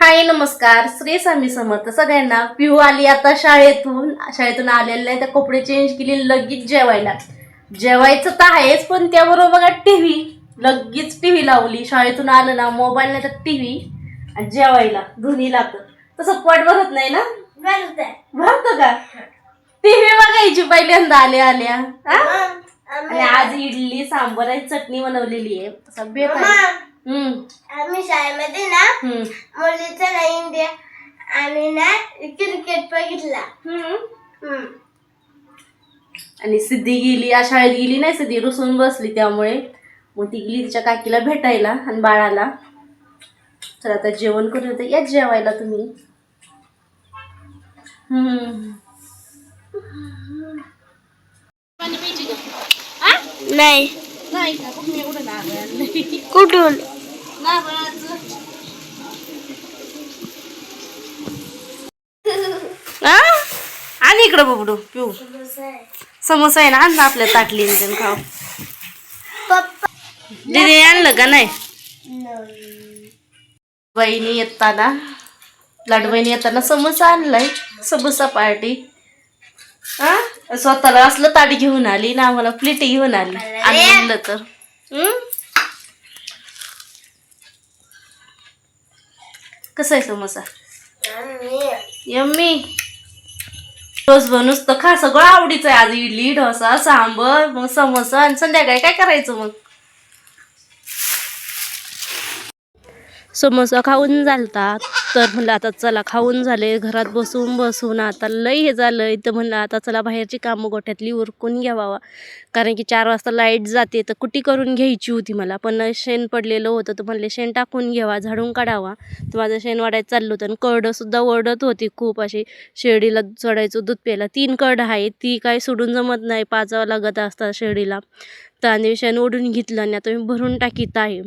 हाय नमस्कार. श्री स्वामी समर्थ. सगळ्यांना पिहू आली आता शाळेतून. शाळेतून आलेल्या त्या कपडे चेंज केले लगेच जेवायला. जेवायचं तर आहेच पण त्याबरोबर बघा टीव्ही लगेच टीव्ही लावली. शाळेतून आलं ना मोबाईल नाही तर टीव्ही आणि जेवायला दोन्ही लागतं तसं पोट भरत नाही ना? भरत का? टीव्ही बघायची पहिल्यांदा आल्या आल्या. हा? आणि आज इडली सांबर आणि चटणी बनवलेली आहे. आहे. हम्म. शाळेमध्ये ना हम्म. मुलीचा ना इंडिया. आणि ना क्रिकेट बघितला. हम्म. हम्म. आणि सिद्धी गेली शाळेत गेली नाही सिद्धी रुसून बसली त्यामुळे. मग ती गेली तिच्या काकीला भेटायला आणि बाळाला. तर आता जेवण करून येतं याच जेवायला तुम्ही. हम्म. नाही. नाही का? कुठून? आणि इकडं बबडू पिऊ. समोसा आहे ना आण आपल्या ताटली त्यानं खाऊ. दिदी आणलं का नाही? बहिणी येताना लाडबहिणी येताना समोसा आणलाय समोसा पार्टी. हा? स्वतःला असलं ताट घेऊन आली ना आम्हाला प्लेट घेऊन आली. आणि म्हणलं तर. कसा आहे समोसा? यम्मी रोज बनूस तर खा सगळं आवडीचं आहे. आज इडली डोसा सांबर मग समोसा आणि संध्याकाळी काय करायचं मग? समोसा खाऊन झालता. तर म्हणलं आता चला खाऊन झाले घरात बसून बसून आता लई हे झालं तर म्हणलं आता चला बाहेरची कामं गोठ्यातली उरकून घ्यावा. कारण की चार वाजता लाइट जाते तर कुटी करून घ्यायची होती मला. पण शेण पडलेलं होतं तर म्हणले शेण टाकून घ्यावा झाडून काढावा. तर माझं शेण वाढायचं चाललं होतं आणि करडंसुद्धा ओरडत होती खूप. अशी शेळीला चढायचं दूध प्यायला तीन कर्ड आहे ती काय सोडून जमत नाही पाजावं लागत असतात शेळीला तर आणि शेण ओढून घेतलं आणि आता मी भरून टाकीत आहे.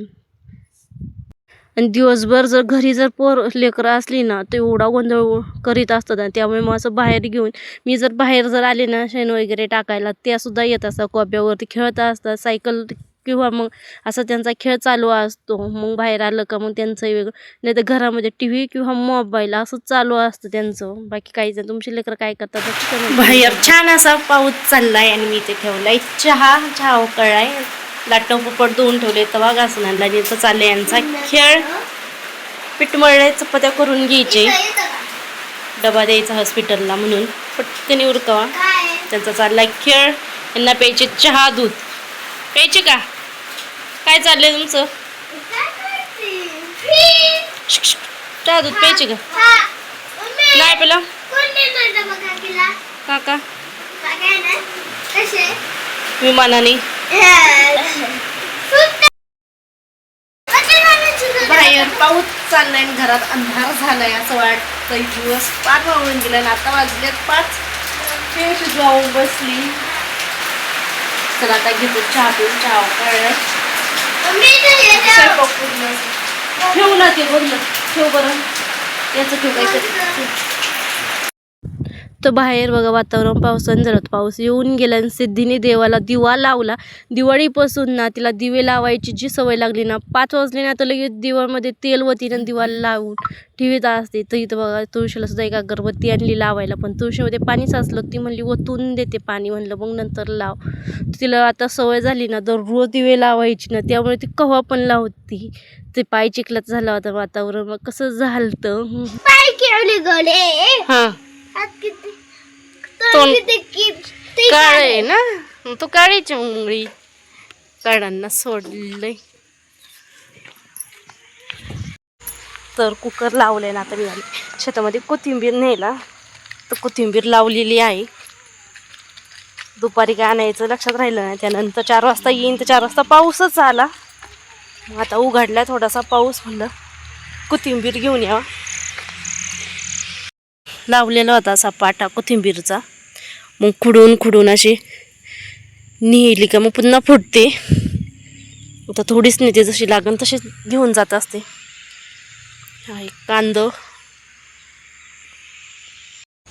आणि दिवसभर जर घरी जर पोर लेकरं असली ना तर एवढा गोंधळ करीत असतात आणि त्यामुळे मग असं बाहेर घेऊन मी जर बाहेर जर आले ना शेण वगैरे टाकायला त्यासुद्धा येत असतात कोब्यावरती खेळत असतात सायकल किंवा मग असा त्यांचा खेळ चालू असतो मग बाहेर आलं का मग त्यांचं वेगळं. नाही तर घरामध्ये टी व्ही किंवा मोबाईल असं चालू असतं त्यांचं. बाकी काहीच नाही. तुमचे लेकरं काय करतात? बाहेर छान असा पाऊस चाललाय आणि मी इथे ठेवलाय. चहा चहा उकळलाय. लाटणं पोपट धुवून ठेवले. तवा घासून आणला. आणि इथं चाललंय यांचा खेळ. पीठ मळले चपात्या करून घ्यायचे. डबा द्यायचा हॉस्पिटलला म्हणून. पटकन उरकावा. त्यांचा चाललाय खेळ. यांना प्यायचे चहा दूध. प्यायचे का? काय चाललंय तुमचं. चहा दूध प्यायचे का? नाही पेला? काका? विमानाने. बाहेर पाऊस चाललाय घरात अंधार झालाय असं वाटतं दिवस पार वाहून गेला आणि आता वाजल्यात पाच. पेट जाऊन बसली. तर आता घेतो चहा पिऊन चहा ठेवू ना ते बघ ना ठेव बरं. याचं ठेव तर बाहेर बघा वातावरण पावसानं झालं पाऊस येऊन गेला आणि सिद्धीने देवाला दिवा लावला. दिवाळीपासून ना तिला दिवे लावायची जी सवय लागली ना पाच वाजले ना तर लगेच दिवामध्ये तेल वतीनं दिवा लावून ठेवीत असते. तर इथं बघा तुळशीला सुद्धा एक अगरबत्ती आणली लावायला. पण तुळशीमध्ये पाणी साचलं ती म्हणली ओतून देते पाणी. म्हणलं मग नंतर लाव. तर तिला आता सवय झाली ना दररोज दिवे लावायची ना त्यामुळे ती कव्हा पण लावती. ते पाय चिखलात झालं होतं वातावरण. मग कसं झालं हां. हात किती तोंड- काळ ना? तू काळीची मुंगळी काढांना सोडलंय. तर कुकर लावलंय ना आता मी आले शेतामध्ये कोथिंबीर नेला. तर कोथिंबीर लावलेली आहे. दुपारी काय आणायचं लक्षात राहिलं नाही. त्यानंतर चार वाजता येईन. तर चार वाजता पाऊसच आला. आता उघडला थोडासा पाऊस म्हणलं कोथिंबीर घेऊन यावा. लावलेला होता असा पाटा कोथिंबीरचा. मग खुडून खुडून अशी नेली का मग पुन्हा फुटते. आता थोडीच नेते जशी लागन तशी घेऊन जात असते. हा एक कांद.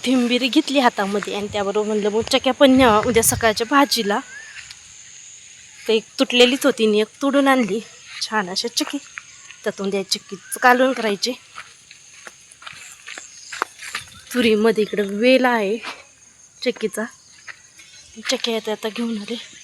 थिंबिरी घेतली हातामध्ये आणि त्याबरोबर म्हणलं मग चक्या पण न्यावा उद्या सकाळच्या भाजीला. तर एक तुटलेलीच होती आणि एक तुडून आणली. छान अशा चकी त्यातून द्या चक्कीचं कालवण करायची. तुरीमध्ये इकडं वेल आहे. चक्कीचा. चक्की आता आता घेऊन आले.